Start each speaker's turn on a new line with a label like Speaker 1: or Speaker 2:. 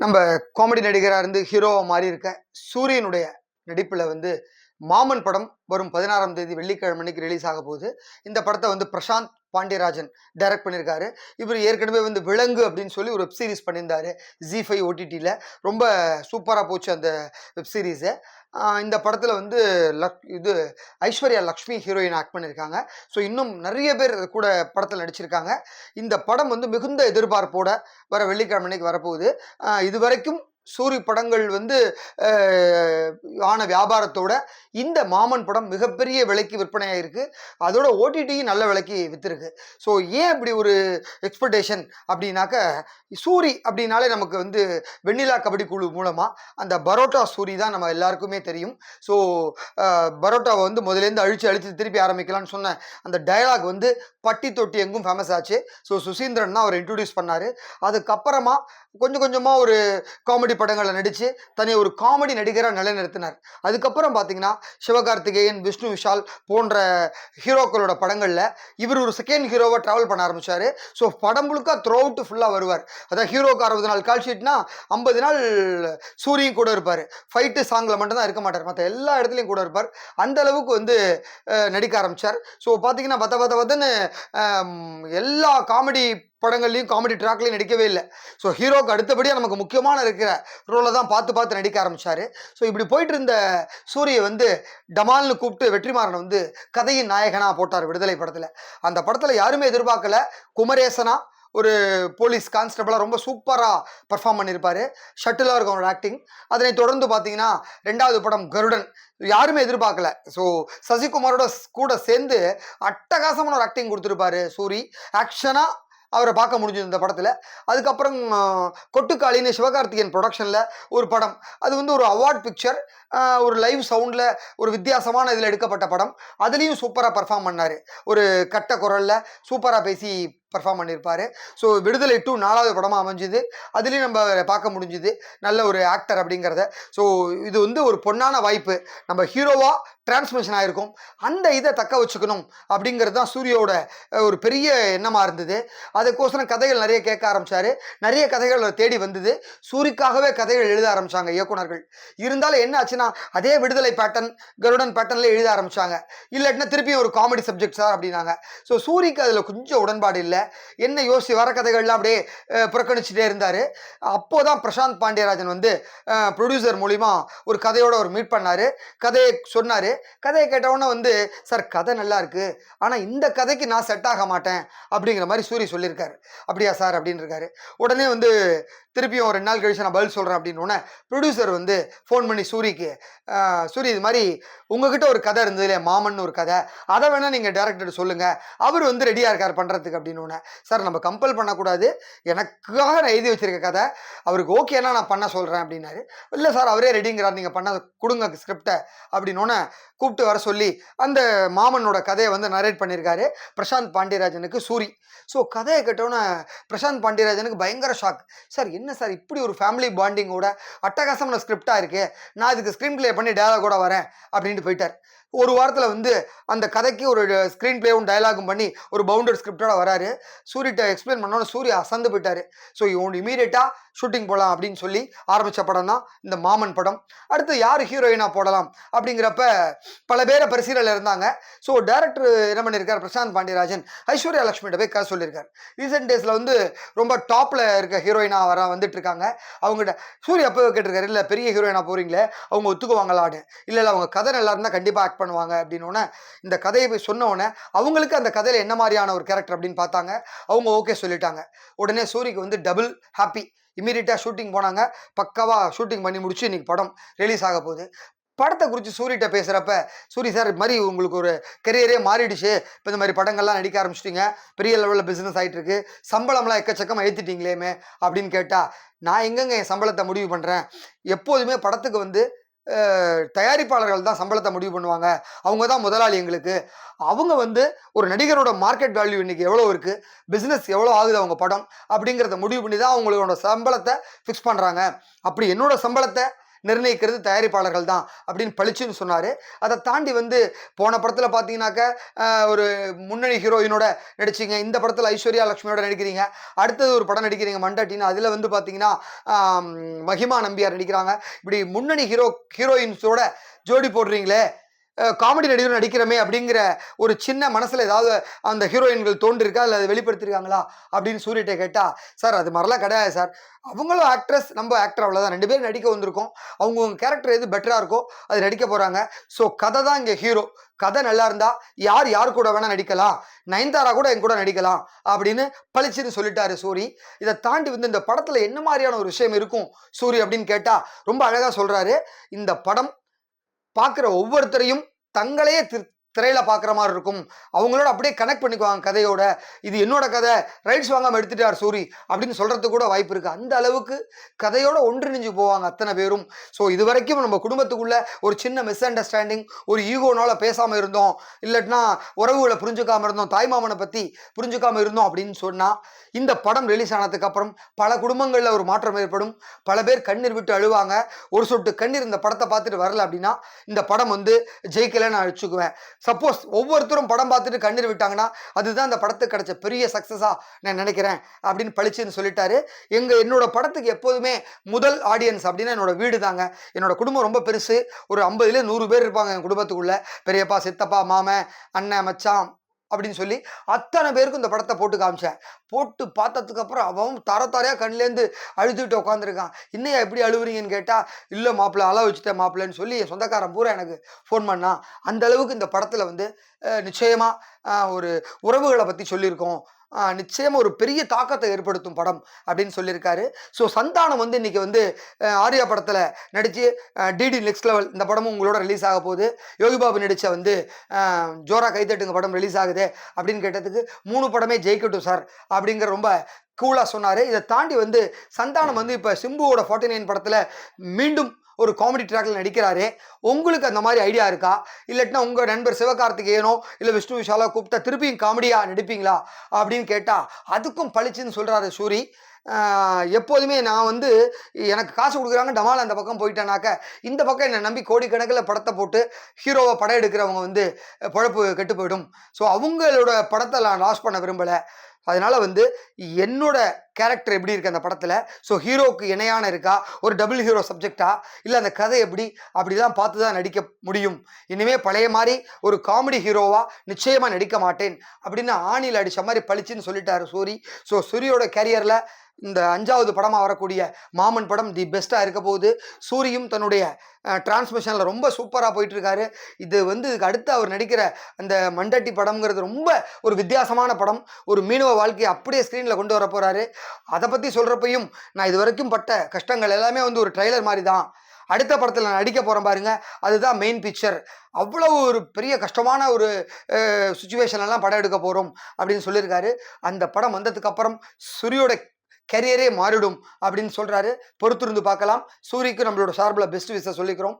Speaker 1: நம்ம காமெடி நடிகராக இருந்து ஹீரோவாக மாறி இருக்க சூரியனுடைய நடிப்பில் வந்து மாமன் படம் வரும் பதினாறாம் தேதி வெள்ளிக்கிழமை அன்னைக்கு ரிலீஸ் ஆக போகுது. இந்த படத்தை வந்து பிரசாந்த் பாண்டியராஜன் டைரக்ட் பண்ணியிருக்காரு இவர் ஏற்கனவே வந்து விலங்கு அப்படின்னு சொல்லி ஒரு வெப் சீரிஸ் பண்ணியிருந்தாரு. ஜி ஃபைவ் ஓடிடியில் ரொம்ப சூப்பராக போச்சு அந்த வெப்சீரிஸு இந்த படத்தில் வந்து லக் இது ஐஸ்வர்யா லக்ஷ்மி ஹீரோயின் ஆக்ட் பண்ணியிருக்காங்க ஸோ இன்னும் நிறைய பேர் கூட படத்தில் நடிச்சிருக்காங்க. இந்த படம் வந்து மிகுந்த எதிர்பார்ப்போட வர வெள்ளிக்கிழமை அன்னைக்கு வரப்போகுது. இது வரைக்கும் சூரி படங்கள் வந்து ஆன வியாபாரத்தோட இந்த மாமன் படம் மிகப்பெரிய விலைக்கு விற்பனையாயிருக்கு. அதோட ஓடிடியும் நல்ல விலைக்கு விற்றுருக்கு ஸோ ஏன் இப்படி ஒரு எக்ஸ்பெக்டேஷன் அப்படின்னாக்க சூரி அப்படின்னாலே நமக்கு வந்து வெண்ணிலா கபடி குழு மூலமாக அந்த பரோட்டா சூரி தான் நம்ம எல்லாருக்குமே தெரியும். ஸோ பரோட்டாவை வந்து முதலேருந்து அழித்து அழித்து திருப்பி ஆரம்பிக்கலாம்னு சொன்ன அந்த டயலாக் வந்து பட்டி தொட்டி எங்கும் ஃபேமஸ் ஆச்சு. ஸோ சுசீந்திரன் தான் அவர் இன்ட்ரடியூஸ் பண்ணார். அதுக்கப்புறமா கொஞ்சம் கொஞ்சமாக ஒரு காமெடி படங்களில் நடித்து தன்னை ஒரு காமெடி நடிகராக நிலைநிறுத்தினார். அதுக்கப்புறம் பார்த்தீங்கன்னா சிவகார்த்திகேயன் விஷ்ணு விஷால் போன்ற ஹீரோக்களோட படங்களில் இவர் ஒரு செகண்ட் ஹீரோவாக ட்ராவல் பண்ண ஆரம்பிச்சார். ஸோ படம் முழுக்க த்ரோ அவுட் ஃபுல்லாக வருவார். அதான் ஹீரோக்கு அறுபது நாள் கால் ஷீட்னா ஐம்பது நாள் சூரியன் கூட இருப்பார். ஃபைட்டு சாங்கில் மட்டும்தான் இருக்க மாட்டார். மற்ற எல்லா இடத்துலையும் கூட இருப்பார். அந்த அளவுக்கு வந்து நடிக்க ஆரம்பித்தார் ஸோ பார்த்தீங்கன்னா பத்த பத்த பத்தன்னு எல்லா காமெடி படங்கள்லையும் காமெடி ட்ராக்லையும் நடிக்கவே இல்லை. ஸோ ஹீரோக்கு அடுத்தபடியாக நமக்கு முக்கியமான இருக்கிற ரோலை தான் பார்த்து பார்த்து நடிக்க ஆரம்பித்தார் ஸோ இப்படி போயிட்டு இருந்த சூரியை வந்து டமால்னு கூப்பிட்டு வெற்றிமாறனை வந்து கதையின் நாயகனாக போட்டார் விடுதலை படத்தில். அந்த படத்தில் யாருமே எதிர்பார்க்கல. குமரேசனா ஒரு போலீஸ் கான்ஸ்டபிளாக ரொம்ப சூப்பராக பர்ஃபார்ம் பண்ணியிருப்பார் ஷட்டிலாக இருக்கும் அவரோட ஆக்டிங் அதனை தொடர்ந்து பார்த்தீங்கன்னா ரெண்டாவது படம் கருடன். யாருமே எதிர்பார்க்கல. ஸோ சசிகுமாரோட கூட சேர்ந்து அட்டகாசமான ஒரு ஆக்டிங் கொடுத்துருப்பாரு சூரி. ஆக்ஷனாக அவரை பார்க்க முடிஞ்சது இந்த படத்தில். அதுக்கப்புறம் கொட்டுக்காளின்னு சிவகார்த்திகேயன் ப்ரொடக்ஷனில் ஒரு படம். அது வந்து ஒரு அவார்ட் பிக்சர் ஒரு லைவ் சவுண்டில் ஒரு வித்தியாசமான இதில் எடுக்கப்பட்ட படம். அதுலேயும் சூப்பராக பர்ஃபார்ம் பண்ணார். ஒரு கட்ட குரலில் சூப்பராக பேசி பர்ஃபார்ம் பண்ணியிருப்பார் ஸோ விடுதலை டூ நாலாவது படமாக அமைஞ்சுது. அதுலேயும் நம்ம பார்க்க முடிஞ்சுது. நல்ல ஒரு ஆக்டர் அப்படிங்கிறத. ஸோ இது வந்து ஒரு பொன்னான வாய்ப்பு. நம்ம ஹீரோவாக டிரான்ஸ்மிஷன் ஆகிருக்கும் அந்த இதை தக்க வச்சுக்கணும் அப்படிங்கிறது தான் சூரியோட ஒரு பெரிய எண்ணமாக இருந்தது. அதுக்கோசரம் கதைகள் நிறைய கேட்க ஆரம்பிச்சாரு. நிறைய கதைகள் தேடி வந்தது. சூரிக்காகவே கதைகள் எழுத ஆரம்பிச்சாங்க இயக்குனர்கள் இருந்தாலும் என்ன ஆச்சுன்னா அதே விடுதலை பேட்டர்ன் கருடன் பேட்டர்னில் எழுத ஆரம்பிச்சாங்க. இல்லாட்டினா திருப்பியும் ஒரு காமெடி சப்ஜெக்ட் சார் அப்படின்னாங்க. ஸோ சூரிக்கு அதில் கொஞ்சம் உடன்பாடு இல்லை. என்ன யோசி வர கதைகள்லாம் அப்படியே புறக்கணிச்சுட்டே இருந்தார். அப்போ தான் பிரசாந்த் பாண்டியராஜன் வந்து ப்ரொடியூசர் மூலிமா ஒரு கதையோட ஒரு மீட் பண்ணார். கதையை சொன்னார். கதையை கேட்டவுடனே வந்து சார் கதை நல்லா இருக்குது ஆனால் இந்த கதைக்கு நான் செட் ஆக மாட்டேன். அப்படிங்கிற மாதிரி சூரி சொல்லியிருக்காரு. அப்படியா சார்? அப்படின்னு இருக்காரு உடனே வந்து திருப்பியும் ஒரு ரெண்டு நாள் கழிச்சு நான் பதில் சொல்கிறேன் அப்படின்னு உடனே ப்ரொடியூசர் வந்து ஃபோன் பண்ணி சூரிக்கு சூரி இது மாதிரி உங்ககிட்ட ஒரு கதை இருந்தது இல்லையா? மாமன் ஒரு கதை. அதை வேணால் நீங்கள் டேரக்டர் சொல்லுங்கள் அவர் வந்து ரெடியாக இருக்கார் பண்ணுறதுக்கு அப்படின்னு உடனே சார் நம்ம கம்பல் பண்ணக்கூடாது. எனக்காக நான் எழுதி வச்சிருக்க கதை. அவருக்கு ஓகேனா நான் பண்ண சொல்கிறேன் அப்படின்னாரு. இல்லை சார் அவரே ரெடிங்கிறார் நீங்கள் பண்ண கொடுங்க ஸ்கிரிப்டை அப்படின்னோடனே கூப்பிட்டு வர சொல்லி அந்த மாமனோட கதையை வந்து நரேட் பண்ணியிருக்காரு பிரசாந்த் பாண்டியராஜனுக்கு சூரி. ஸோ கதையை கேட்டோன்னே பிரசாந்த் பாண்டியராஜனுக்கு பயங்கர ஷாக் சார் என்ன சார் இப்படி ஒரு ஃபேமிலி பாண்டிங்கோட அட்டகாசமான ஸ்கிரிப்டாக இருக்குது நான் இதுக்கு ஸ்க்ரீன் ப்ளே பண்ணி டயலாகோட வரேன். அப்படின்ட்டு போயிட்டார். ஒரு வாரத்தில் வந்து அந்த கதைக்கு ஒரு ஸ்க்ரீன் பிளேவும் டயலாகும் பண்ணி ஒரு பவுண்டட் ஸ்கிரிப்டோட வராரு. சூரிட்ட எக்ஸ்பிளைன் பண்ணோன்னு சூரிய அசந்து போயிட்டாரு. ஸோ இவன் இமீடியட்டாக ஷூட்டிங் போகலாம் அப்படின்னு சொல்லி ஆரம்பித்த படம் தான் இந்த மாமன் படம். அடுத்து யார் ஹீரோயினாக போடலாம் அப்படிங்கிறப்ப பல பேரை பரிசீலனையில் இருந்தாங்க. ஸோ டேரக்டர் என்ன பண்ணியிருக்கார் பிரசாந்த் பாண்டியராஜன் ஐஸ்வர்யா லக்ஷ்மிகிட்ட போய் கதை சொல்லியிருக்காரு ரீசெண்ட் டேஸில் வந்து ரொம்ப டாப்பில் இருக்க ஹீரோயினாக வர வந்துட்டு இருக்காங்க அவங்ககிட்ட சூர்யா அப்போ கேட்டிருக்காரு இல்லை பெரிய ஹீரோயினாக போகிறீங்களே அவங்க ஒத்துக்குவாங்களான்னு இல்லை இல்லை அவங்க கதை நல்லா இருந்தால் கண்டிப்பாக ஆக்ட் பண்ணுவாங்க அப்படின்னோடனே இந்த கதையை போய் சொன்ன உடனே அவங்களுக்கு அந்த கதையில் என்ன மாதிரியான ஒரு கேரக்டர் அப்படின்னு பார்த்தாங்க. அவங்க ஓகே சொல்லிட்டாங்க. உடனே சூரிக்கு வந்து டபுள் ஹாப்பி இமீடியட்டாக ஷூட்டிங் போனாங்க. பக்காவாக ஷூட்டிங் பண்ணி முடிச்சு இன்னைக்கு படம் ரிலீஸ் ஆக போகுது. படத்தை குறித்து சூரிட்ட பேசுகிறப்ப சூரி சார் இது மாதிரி உங்களுக்கு ஒரு கெரியரே மாறிடுச்சு. இப்போ இந்த மாதிரி படங்கள்லாம் நடிக்க ஆரம்பிச்சிட்டிங்க. பெரிய லெவலில் பிஸ்னஸ் ஆகிட்டு இருக்கு சம்பளம்லாம் எக்கச்சக்கமாக ஏற்றிட்டீங்களேமே அப்படின்னு கேட்டால் நான் எங்கெங்க என் சம்பளத்தை முடிவு பண்ணுறேன் எப்போதுமே படத்துக்கு வந்து தயாரிப்பாளர்கள் தான் சம்பளத்தை முடிவு பண்ணுவாங்க. அவங்க தான் முதலாளி எங்களுக்கு. அவங்க வந்து ஒரு நடிகரோட மார்க்கெட் வேல்யூ இன்னைக்கு எவ்வளோ இருக்குது பிஸ்னஸ் எவ்வளோ ஆகுது அவங்க படம்? அப்படிங்கிறத முடிவு பண்ணி தான் அவங்களோட சம்பளத்தை ஃபிக்ஸ் பண்ணுறாங்க அப்படி என்னோட சம்பளத்தை நிர்ணயிக்கிறது தயாரிப்பாளர்கள் தான் அப்படின்னு பளிச்சுன்னு சொன்னார். அதை தாண்டி வந்து போன படத்தில் பார்த்தீங்கன்னாக்க ஒரு முன்னணி ஹீரோயினோட நடிச்சீங்க. இந்த படத்தில் ஐஸ்வர்யா லட்சுமியோட நடிக்கிறீங்க. அடுத்தது ஒரு படம் நடிக்கிறீங்க மண்டாட்டின்னு. அதில் வந்து பார்த்தீங்கன்னா மகிமா நம்பியார் நடிக்கிறாங்க. இப்படி முன்னணி ஹீரோ ஹீரோயின்ஸோட ஜோடி போடுறீங்களே காமெடி நடிகர் நடிக்கிறமே அப்படிங்கிற ஒரு சின்ன மனசில் ஏதாவது அந்த ஹீரோயின்கள் தோன்றிருக்கா? இல்லை அதை வெளிப்படுத்திருக்காங்களா? அப்படின்னு சூரியட்டை கேட்டால் சார் அது மாதிரிலாம் கிடையாது சார். அவங்களும் ஆக்ட்ரஸ் நம்ம ஆக்டர் அவ்வளோதான் ரெண்டு பேரும் நடிக்க வந்திருக்கோம். அவங்கவுங்க கேரக்டர் எது பெட்டராக இருக்கோ அது நடிக்க போகிறாங்க ஸோ கதை தான் இங்கே ஹீரோ கதை நல்லா இருந்தால் யார் யார் கூட வேணால் நடிக்கலாம். நயன்தாரா கூட என் கூட நடிக்கலாம். அப்படின்னு பளிச்சுன்னு சொல்லிட்டாரு சூரி. இதை தாண்டி வந்து இந்த படத்தில் என்ன மாதிரியான ஒரு விஷயம் இருக்கும் சூரி அப்படின்னு கேட்டால் ரொம்ப அழகாக சொல்கிறாரு இந்த படம் பார்க்குற ஒவ்வொருத்தரையும் தங்களையே தி- திரையில் பார்க்குற மாதிரி இருக்கும். அவங்களோட அப்படியே கனெக்ட் பண்ணிக்குவாங்க கதையோட. இது என்னோட கதை ரைட்ஸ் வாங்காமல் எடுத்துட்டார் சூரி அப்படின்னு சொல்கிறதுக்கு கூட வாய்ப்பு இருக்குது அந்த அளவுக்கு கதையோட ஒன்றிணைஞ்சு போவாங்க அத்தனை பேரும். ஸோ இது வரைக்கும் நம்ம குடும்பத்துக்குள்ளே ஒரு சின்ன மிஸ் அண்டர்ஸ்டாண்டிங் ஒரு ஈகோனால் பேசாமல் இருந்தோம். இல்லட்டினா உறவுகளை புரிஞ்சுக்காமல் இருந்தோம் தாய்மாமனை பற்றி புரிஞ்சுக்காமல் இருந்தோம் அப்படின்னு சொன்னால் இந்த படம் ரிலீஸ் ஆனதுக்கு அப்புறம் பல குடும்பங்களில் ஒரு மாற்றம் ஏற்படும். பல பேர் கண்ணீர் விட்டு அழுவாங்க. ஒரு சொட்டு கண்ணீர் இந்த படத்தை பார்த்துட்டு வரல அப்படின்னா இந்த படம் வந்து ஜெயிக்கலைன்னு நான் அழிச்சுக்குவேன் சப்போஸ் ஒவ்வொருத்தரும் படம் பார்த்துட்டு கண்ணீர் விட்டாங்கன்னா அதுதான் அந்த படத்துக்கு கிடைச்ச பெரிய சக்ஸஸாக நான் நினைக்கிறேன் அப்படின்னு பளிச்சுன்னு சொல்லிட்டாரு. எங்கள் என்னோடய படத்துக்கு எப்போதுமே முதல் ஆடியன்ஸ் அப்படின்னா என்னோட வீடு தாங்க என்னோட குடும்பம் ரொம்ப பெருசு. ஒரு ஐம்பதுலேயே நூறு பேர் இருப்பாங்க என் குடும்பத்துக்குள்ளே. பெரியப்பா சித்தப்பா மாமன் அண்ணன் மச்சான் அப்படின்னு சொல்லி அத்தனை பேருக்கும் இந்த படத்தை போட்டு காமிச்சேன். போட்டு பார்த்ததுக்கப்புறம் அவன் தர தரையாக கண்ணிலேருந்து அழுதுகிட்டு உட்காந்துருக்கான் இன்னையா எப்படி அழுவுறீங்கன்னு கேட்டால் இல்லை மாப்பிள்ளை அளவு வச்சுட்டேன் மாப்பிள்ளைன்னு சொல்லி என் சொந்தக்காரன் பூரா எனக்கு ஃபோன் பண்ணான். அந்த அளவுக்கு இந்த படத்தில் வந்து நிச்சயமாக ஒரு உறவுகளை பற்றி சொல்லியிருக்கோம். நிச்சயமாக ஒரு பெரிய தாக்கத்தை ஏற்படுத்தும் படம் அப்படின்னு சொல்லியிருக்காரு. ஸோ சந்தானம் வந்து இன்னைக்கு வந்து ஆர்யா படத்தில் நடிச்சு டிடி நெக்ஸ்ட் லெவல் இந்த படமும் உங்களோட ரிலீஸ் ஆக போகுது. யோகி பாபு வந்து ஜோரா கைத்தட்டுங்க படம் ரிலீஸ் ஆகுது அப்படின்னு கேட்டதுக்கு மூணு படமே ஜெயிக்கட்டும் சார் அப்படிங்கிற ரொம்ப கூலாக சொன்னார். இதை தாண்டி வந்து சந்தானம் வந்து இப்போ சிம்புவோட ஃபார்ட்டி நைன் படத்தில் மீண்டும் ஒரு காமெடி ட்ராக்ல நடிக்கிறாரு. உங்களுக்கு அந்த மாதிரி ஐடியா இருக்கா? இல்லட்டினா உங்கள் நண்பர் சிவகார்த்திகேயனோ இல்லை விஷ்ணு விஷாலோ கூப்பிட்டா திருப்பியும் காமெடியாக நடிப்பீங்களா? அப்படின்னு கேட்டால் அதுக்கும் பளிச்சுன்னு சொல்கிறாரு சூரி. எப்போதுமே நான் வந்து எனக்கு காசு கொடுக்குறாங்க டமால் அந்த பக்கம் போயிட்டேனாக்க இந்த பக்கம் என்னை நம்பி கோடிக்கணக்கில் படத்தை போட்டு ஹீரோவை படம் எடுக்கிறவங்க வந்து பழப்பு கெட்டு போயிடும். ஸோ அவங்களோட படத்தை நான் லாஸ் பண்ண விரும்பலை. அதனால் வந்து என்னோட கேரக்டர் எப்படி இருக்குது அந்த படத்தில்? ஸோ ஹீரோவுக்கு இணையான இருக்கா? ஒரு டபுள் ஹீரோ சப்ஜெக்டா இல்லை அந்த கதை எப்படி? அப்படிலாம் பார்த்து தான் நடிக்க முடியும். இனிமேல் பழைய மாதிரி ஒரு காமெடி ஹீரோவாக நிச்சயமாக நடிக்க மாட்டேன். அப்படின்னு ஆணியில் அடித்த மாதிரி பளிச்சுன்னு சொல்லிட்டாரு சூரி. ஸோ சூரியோட கேரியரில் இந்த அஞ்சாவது படமாக வரக்கூடிய மாமன் படம் தி பெஸ்ட்டாக இருக்க போகுது. சூரியும் தன்னுடைய டிரான்ஸ்மிஷனில் ரொம்ப சூப்பராக போயிட்டுருக்காரு. இது வந்து இதுக்கு அடுத்து அவர் நடிக்கிற அந்த மண்டட்டி படம்ங்கிறது ரொம்ப ஒரு வித்தியாசமான படம். ஒரு மீனவ வாழ்க்கையை அப்படியே ஸ்க்ரீனில் கொண்டு வர போகிறாரு அதை பற்றி சொல்கிறப்பையும் நான் இது வரைக்கும் பட்ட கஷ்டங்கள் எல்லாமே வந்து ஒரு ட்ரைலர் மாதிரி தான் அடுத்த படத்தில் நான் நடிக்க போகிறேன் பாருங்க. அதுதான் மெயின் பிக்சர் அவ்வளோ ஒரு பெரிய கஷ்டமான ஒரு சுச்சுவேஷன் எல்லாம் படம் எடுக்க போகிறோம் அப்படின்னு சொல்லியிருக்காரு. அந்த படம் வந்ததுக்கப்புறம் சூரியோட கெரியரே மாறிடும் அப்படின்னு சொல்கிறாரு பொறுத்திருந்து பார்க்கலாம். சூரிக்கு நம்மளோட சார்பில் பெஸ்ட் விஷயம் சொல்லிக்கிறோம்.